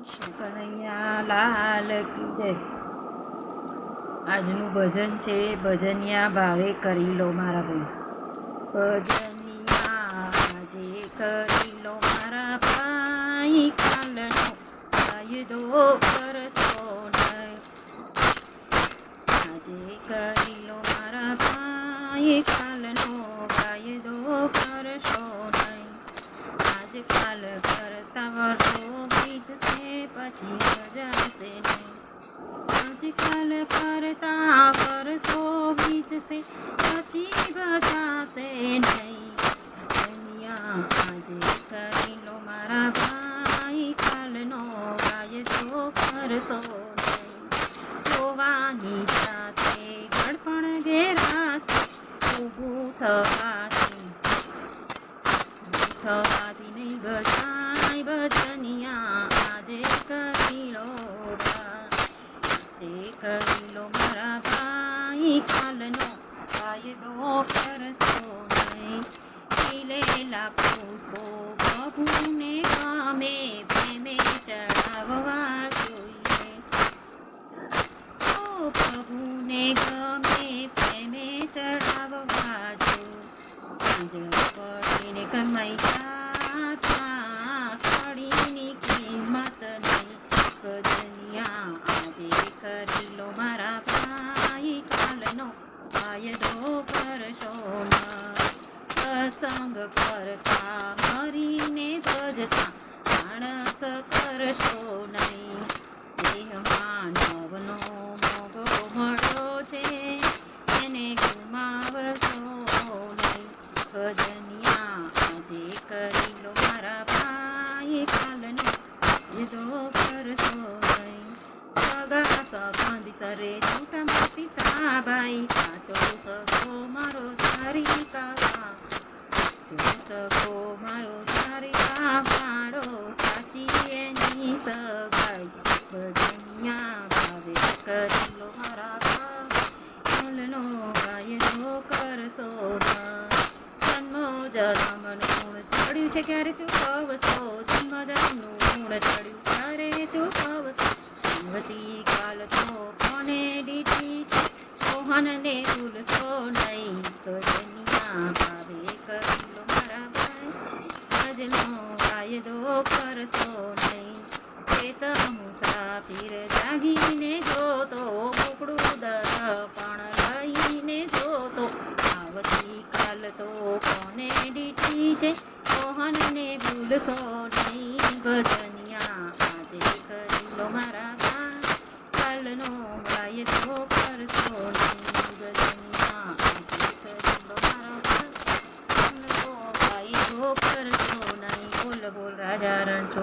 કનૈયા લાલ કી જય. આજનું ભજન છે, ભજનિયા ભાવે કરી લો મારા ભાઈ. ભજનિયા આજે કરી લો મારા ભાઈ, કાલનો કાયદો કરશો પછી નહીં આજકાલ કરતા વર્ષો બીતશે પછી બજાશે નહીં દુનિયા આજે કરી લો મારા ભાઈ કાલનો જો કરશો જોવાની સાથે ગડપણ ઘેરાશે ઊભું થવાથી થવાથી નહીં બધાય તે કરી લો મારા ભાઈ કાલનો કાયદો કરશો નહીં. ખીલેલા પુષ્પો પ્રભુને ગમે પ્રેમે ચડાવવા જોઈએ. ઓ પ્રભુને ગમે પ્રેમે ચડાવવા જોઈએ. પડીને કમાઈ જાતા, પડીની કિંમત કાયદો કરશો ના સત્સંગ કરતા હરીને ભજતા માણસ કરશો નહીં. દેહમાં નવનો મોગો મળો છે, એને ગુમાવશો નહીં. ભજનિયા આજે કરી લો મારા ભાઈ કાલનો કાયદો કરશો નહીં. સગા સંબંધી કરે છૂટા પિતા ભાઈ સાચો સગો મારો સારી કાકા સગો મારો સારી કાકાડો સાચી એની સગાઈ ભજનિયા ભાવે કરી લો મારા ભાઈ કાયદો કરશો ના જન્મો જન્મનું ગુણ ચડ્યું છે ક્યારે ચૂકવશો જન્મ જન્મનું ગુણ ચડ્યું ક્યારે ચૂકવશો જીવતી કાલ તો કરશો નહીં મુસાફિર જાગીને જોતો મોકળું પણ લઈને જોતો આવતી કાલ તો કોને ડીટી છે મોહનને ભૂલશો નહીં ભજનિયા આજે કરી લો મારા